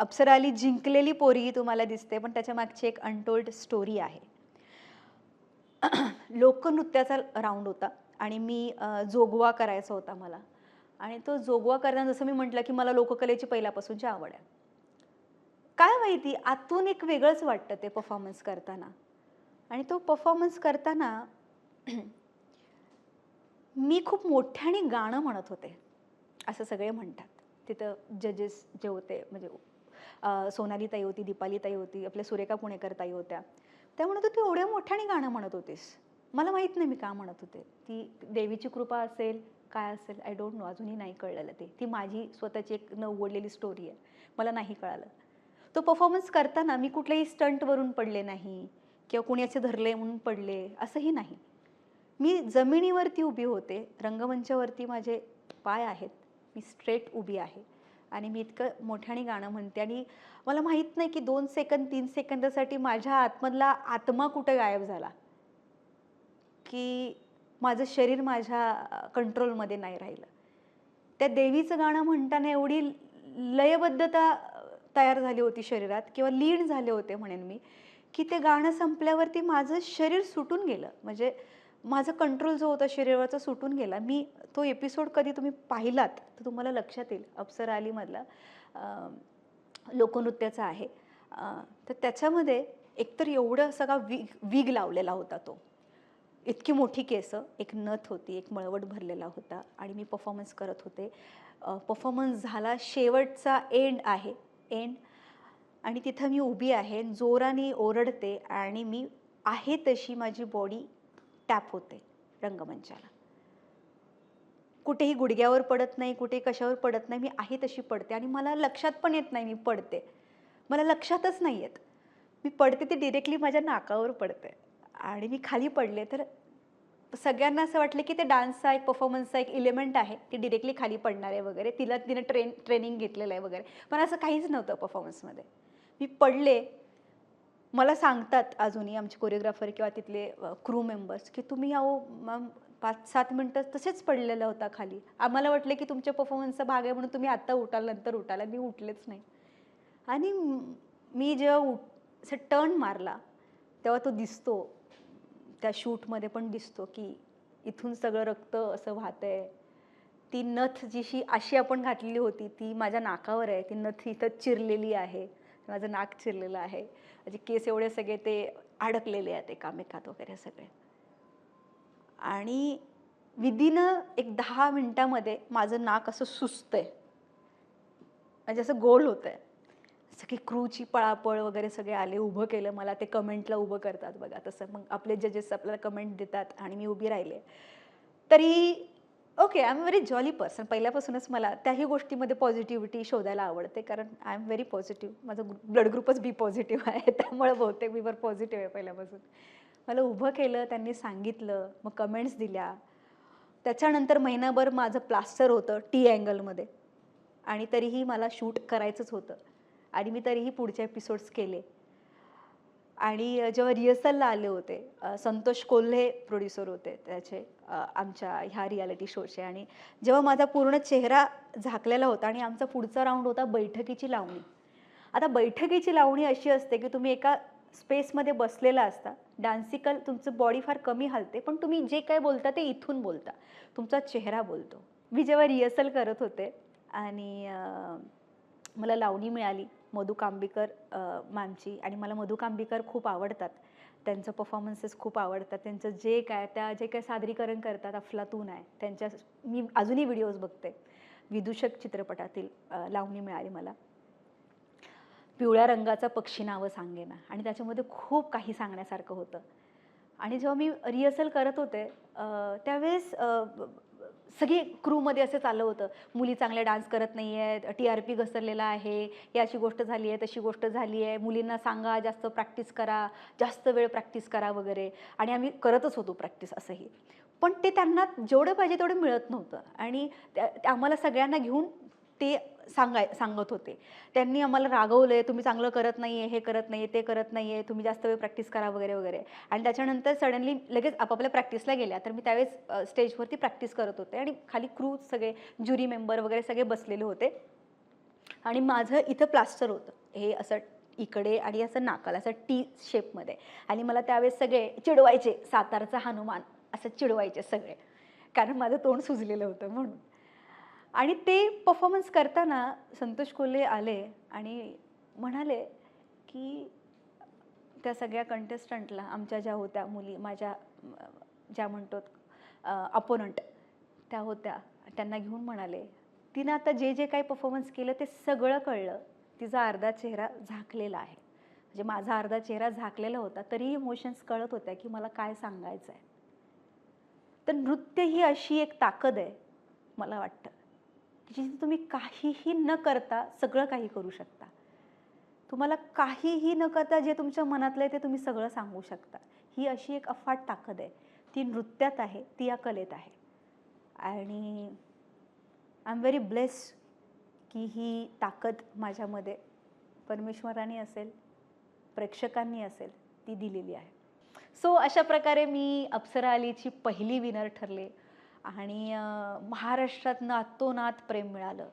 अप्सरा अली जिंकलेली पोरगी तुम्हाला दिसते पण त्याच्या मागची एक अनटोल्ड स्टोरी आहे. लोकनृत्याचा राऊंड होता आणि मी जोगवा करायचा होता मला. आणि तो जोगवा करताना जसं मी म्हटलं की मला लोककलेची पहिल्यापासूनची आवड आहे. काय माहिती आतून एक वेगळंच वाटतं ते परफॉर्मन्स करताना. आणि तो परफॉर्मन्स करताना मी खूप मोठ्याने गाणं म्हणत होते. असं सगळे म्हणतात. तिथं जजेस जे होते म्हणजे सोनाली ताई होती दीपाली ताई होती आपल्या सुरेखा पुणेकर ताई होत्या. त्या म्हणत होती एवढ्या मोठ्याने गाणं म्हणत होतीस. मला माहीत नाही मी का म्हणत होते. ती देवीची कृपा असेल काय असेल आय डोंट नो अजूनही नाही कळलेलं ते. ती माझी स्वतःची एक न उघडलेली स्टोरी आहे. मला नाही कळालं. तो परफॉर्मन्स करताना मी कुठल्याही स्टंटवरून पडले नाही किंवा कुणी असे धरले म्हणून पडले असंही नाही. मी जमिनीवरती उभी होते. रंगमंचावरती माझे पाय आहेत. मी स्ट्रेट उभी आहे. आणि मी इतकं मोठ्याने गाणं म्हणते. आणि मला माहीत नाही की दोन सेकंद तीन सेकंदासाठी माझ्या आतमधला आत्मा कुठं गायब झाला? की माझं शरीर माझ्या कंट्रोलमध्ये नाही राहिलं. त्या देवीचं गाणं म्हणताना एवढी लयबद्धता तयार झाली होती शरीरात किंवा लीन झाले होते म्हणेन मी की ते गाणं संपल्यावरती माझं शरीर सुटून गेलं. म्हणजे माझा कंट्रोल जो होता शरीरावरचा सुटून गेला. मी तो एपिसोड कधी तुम्ही पाहिलात तर तुम्हाला लक्षात येईल अप्सरा अलीमधला लोकनृत्याचा आहे. तर त्याच्यामध्ये एकतर एवढं सगळा विग विग लावलेला होता तो. इतकी मोठी केसं एक नथ होती एक मळवट भरलेला होता आणि मी परफॉर्मन्स करत होते. परफॉर्मन्स झाला शेवटचा एंड आहे एंड आणि तिथं मी उभी आहे जोराने ओरडते आणि मी आहे तशी माझी बॉडी टॅप होते रंगमंचाला. कुठेही गुडघ्यावर पडत नाही कुठे कशावर पडत नाही मी आहे तशी पडते आणि मला लक्षात पण येत नाही मी पडते. मला लक्षातच नाही येत. मी पडते ते डिरेक्टली माझ्या नाकावर पडते. आणि मी खाली पडले तर सगळ्यांना असं वाटलं की ते डान्सचा एक परफॉर्मन्सचा एक इलिमेंट आहे. ती डिरेक्टली खाली पडणार आहे वगैरे. तिला तिने ट्रेन ट्रेनिंग घेतलेलं आहे वगैरे. पण असं काहीच नव्हतं परफॉर्मन्समध्ये मी पडले मला सांगतात अजूनही आमचे कोरिओग्राफर किंवा तिथले क्रू मेंबर्स की तुम्ही अहो मॅम पाच सात मिनटं तसेच पडलेलं होता खाली. आम्हाला वाटलं की तुमच्या परफॉर्मन्सचा भाग आहे म्हणून तुम्ही आत्ता उठाल नंतर उठाल. मी उठलेच नाही. आणि मी जेव्हा उठ असं टर्न मारला तेव्हा तो दिसतो. त्या शूटमध्ये पण दिसतो की इथून सगळं रक्त असं वाहतंय ती नथ जीशी अशी आपण घातलेली होती ती माझ्या नाकावर आहे. ती नथ इथं चिरलेली आहे. माझं नाक चिरलेलं आहे. माझे केस एवढे सगळे ते अडकलेले आहेत एकामेकात वगैरे सगळे. आणि विदिन एक दहा मिनटामध्ये माझं नाक असं सुचतंय म्हणजे असं गोल होत आहे सगळी क्रूची पळापळ वगैरे सगळे आले उभं केलं मला ते कमेंटला उभं करतात बघा. तसं मग आपले जजेस आपल्याला कमेंट देतात आणि मी उभी राहिले. तरी okay I am very jolly person पहिल्यापासूनच मला त्याही गोष्टीमध्ये पॉझिटिव्हिटी शोधायला आवडते. कारण आय एम व्हेरी पॉझिटिव्ह माझं ब्लड ग्रुपच बी पॉझिटिव्ह आहे. त्यामुळे बहुतेक मी वर पॉझिटिव्ह आहे पहिल्यापासून. मला उभं केलं त्यांनी सांगितलं मग कमेंट्स दिल्या. त्याच्यानंतर महिनाभर माझं प्लास्टर होतं टी अँगलमध्ये आणि तरीही मला शूट करायचंच होतं. आणि मी तरीही पुढचे एपिसोड्स केले. आणि जेव्हा रिहर्सलला आले होते संतोष कोल्हे प्रोड्युसर होते त्याचे आमच्या ह्या रियालिटी शोचे आणि जेव्हा माझा पूर्ण चेहरा झाकलेला होता आणि आमचा पुढचा राऊंड होता बैठकीची लावणी. आता बैठकीची लावणी अशी असते की तुम्ही एका स्पेसमध्ये बसलेला असता. डान्सिकल तुमचं बॉडी फार कमी हलते पण तुम्ही जे काय बोलता ते इथून बोलता. तुमचा चेहरा बोलतो. मी जेव्हा रिहर्सल करत होते आणि मला लावणी मिळाली मधु कांबीकर मॅमची आणि मला मधु कांबीकर खूप आवडतात. त्यांचं परफॉर्मन्सेस खूप आवडतात. त्यांचं जे काय त्या जे काय सादरीकरण करतात अफलातून आहे त्यांच्या मी अजूनही व्हिडिओज बघते. विदूषक चित्रपटातील लावणी मिळाली मला. पिवळ्या रंगाचा पक्षी नावं सांगेना. आणि त्याच्यामध्ये खूप काही सांगण्यासारखं होतं. आणि जेव्हा मी रिहर्सल करत होते त्यावेळेस सगळी क्रूमध्ये असं चाललं होतं. मुली चांगल्या डान्स करत नाही आहेत टी आर पी घसरलेला आहे याची अशी गोष्ट झाली आहे तशी गोष्ट झाली आहे. मुलींना सांगा जास्त प्रॅक्टिस करा जास्त वेळ प्रॅक्टिस करा वगैरे. आणि आम्ही करतच होतो प्रॅक्टिस असंही. पण ते त्यांना जेवढं पाहिजे तेवढं मिळत नव्हतं. आणि त्या आम्हाला सगळ्यांना घेऊन ते सांगाय सांगत होते. त्यांनी आम्हाला रागवलं आहे तुम्ही चांगलं करत नाही आहे हे करत नाही आहे ते करत नाही आहे तुम्ही जास्त वेळ प्रॅक्टिस करा वगैरे वगैरे. आणि त्याच्यानंतर सडनली लगेच आपापल्या प्रॅक्टिसला गेल्या. तर मी त्यावेळेस स्टेजवरती प्रॅक्टिस करत होते. आणि खाली क्रू सगळे ज्युरी मेंबर वगैरे सगळे बसलेले होते. आणि माझं इथं प्लास्टर होतं. हे असं इकडे आणि असं नाकाला असं टी शेपमध्ये आणि मला त्यावेळेस सगळे चिडवायचे सातारचा हनुमान असं चिडवायचे सगळे. कारण माझं तोंड सुजलेलं होतं म्हणून. आणि ते परफॉर्मन्स करताना संतोष कोल्हे आले आणि म्हणाले की त्या सगळ्या कंटेस्टंटला आमच्या ज्या होत्या मुली माझ्या ज्या म्हणतो अपोनंट त्या होत्या. त्यांना घेऊन म्हणाले तिनं आता जे जे काही परफॉर्मन्स केलं ते सगळं कळलं. तिचा अर्धा चेहरा झाकलेला आहे. म्हणजे माझा अर्धा चेहरा झाकलेला होता. तरीही इमोशन्स कळत होत्या की मला काय सांगायचं आहे तर नृत्य ही अशी एक ताकद आहे मला वाटतं. जिथे तुम्ही काहीही न करता सगळं काही करू शकता. तुम्हाला काहीही न करता जे तुमच्या मनातलं आहे ते तुम्ही सगळं सांगू शकता. ही अशी एक अफाट ताकद आहे. ती नृत्यात आहे ती या कलेत आहे. आणि आय एम व्हेरी ब्लेस की ही ताकद माझ्यामध्ये परमेश्वराने असेल प्रेक्षकांनी असेल ती दिलेली आहे. सो अशा प्रकारे मी अप्सरा अलीची पहिली विनर ठरले. आणि अं, महाराष्ट्रात नातोनात प्रेम मिळालं.